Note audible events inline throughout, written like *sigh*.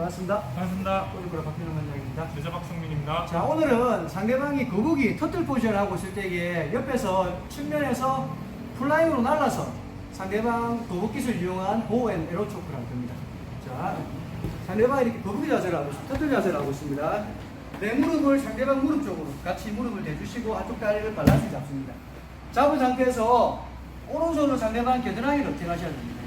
반갑습니다. 반갑습니다. 골프라 박민호 원장입니다. 제자 박성민입니다. 자 오늘은 상대방이 거북이 터틀 포지션을 하고 있을 때에 옆에서 측면에서 플라잉으로 날라서 상대방 거북 기술 이용한 보호 앤 에로 초크를 할 겁니다. 자 상대방이 이렇게 거북이 자세를 하고 있습니다. 터틀 자세를 하고 있습니다. 내 무릎을 상대방 무릎 쪽으로 같이 무릎을 대주시고 한쪽 다리를 밸런스 잡습니다. 잡은 상태에서 오른손으로 상대방 겨드랑이를 어떻게 하셔야 됩니다.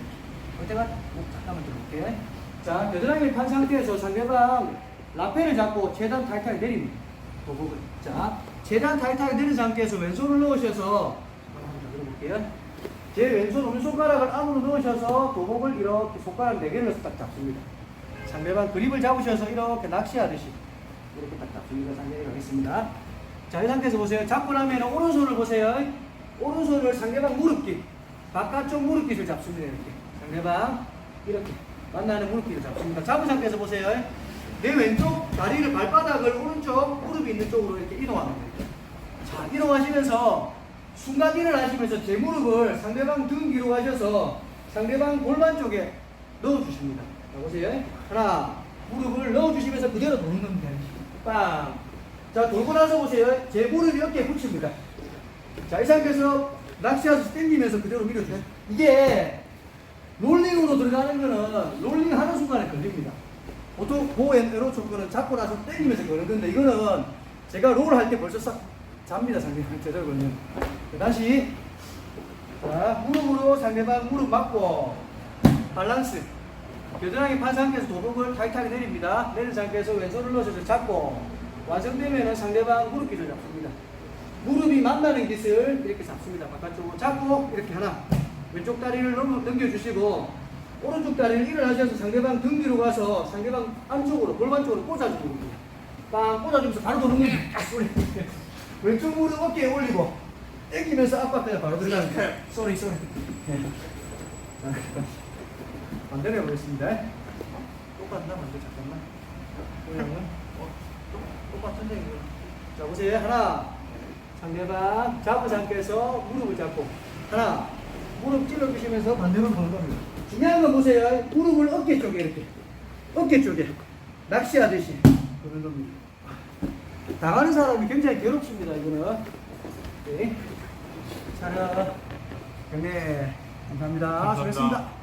어때가? 어, 잠깐만 들어볼게. 자, 겨드랑이를 판 상태에서 상대방 라페를 잡고 최대한 타이트하게 내립니다. 도복을. 자, 최대한 타이트하게 내린 상태에서 왼손을 넣으셔서 들어볼게요. 제 왼손 오른손가락을 안으로 넣으셔서 도복을 이렇게 손가락 4개를 딱 잡습니다. 상대방 그립을 잡으셔서 이렇게 낚시하듯이 이렇게 딱 잡습니다. 상대방 가겠습니다. 자, 이 상태에서 보세요. 잡고 나면 오른손을 보세요. 오른손을 상대방 무릎끼, 바깥쪽 무릎끼를 잡습니다. 이렇게. 상대방 이렇게 만나는 무릎끼를 잡습니다. 잡은 상태에서 보세요. 내 왼쪽 다리를 발바닥을 오른쪽 무릎이 있는 쪽으로 이렇게 이동합니다. 자, 이동하시면서 순간 일어나시면서 제 무릎을 상대방 등 뒤로 가셔서 상대방 골반 쪽에 넣어주십니다. 자, 보세요. 하나, 무릎을 넣어주시면서 그대로 도는 겁니다. 빵. 자, 돌고 나서 보세요. 제 무릎이 어깨에 붙입니다. 자, 이 상태에서 낚시하면서 당기면서 그대로 밀어줘요. 이게 롤링으로 들어가는 거는 롤링 하는 순간에 걸립니다. 보통 보앤 에로 초크는 잡고 나서 당기면서 거는 건데 이거는 제가 롤 할 때 벌써 싹 잡니다 상대방 *laughs* 제대로 걸면 다시. 자 무릎으로 상대방 무릎 맞고 밸런스. 겨드랑이 판 상태에서 도복을 타이트하게 내립니다. 내린 상태에서 왼손을 넣어서 잡고 완성되면 상대방 무릎 기를 잡습니다. 무릎이 만나는 기술 이렇게 잡습니다. 바깥쪽으로 잡고 이렇게 하나 왼쪽 다리를 넘, 넘겨주시고 오른쪽 다리를 일어나셔서 상대방 등 뒤로 가서 상대방 안쪽으로 골반 쪽으로 꽂아주는 겁니다. 빵 꽂아주면서 바로 도는 소리. *laughs* 왼쪽 무릎 어깨에 올리고 당기면서 압박하면 바로 들어가는 거예요. *laughs* 쏘리 쏘리. 네. 자, 반대로 해보겠습니다. 똑같나 먼저 잠깐만. 그러면 어, 똑- 똑같은데 이거. 자 보세요. 하나 상대방 잡은 상태에서 무릎을 잡고 하나 무릎 찔러주시면서 반대로 보는 겁니다. 중요한 건 보세요. 무릎을 어깨 쪽에 이렇게 어깨 쪽에 낚시하듯이 보는 겁니다. 당하는 사람이 굉장히 괴롭습니다. 이거는. 네. 자, 경례 감사합니다. 감사합니다. 수고했습니다.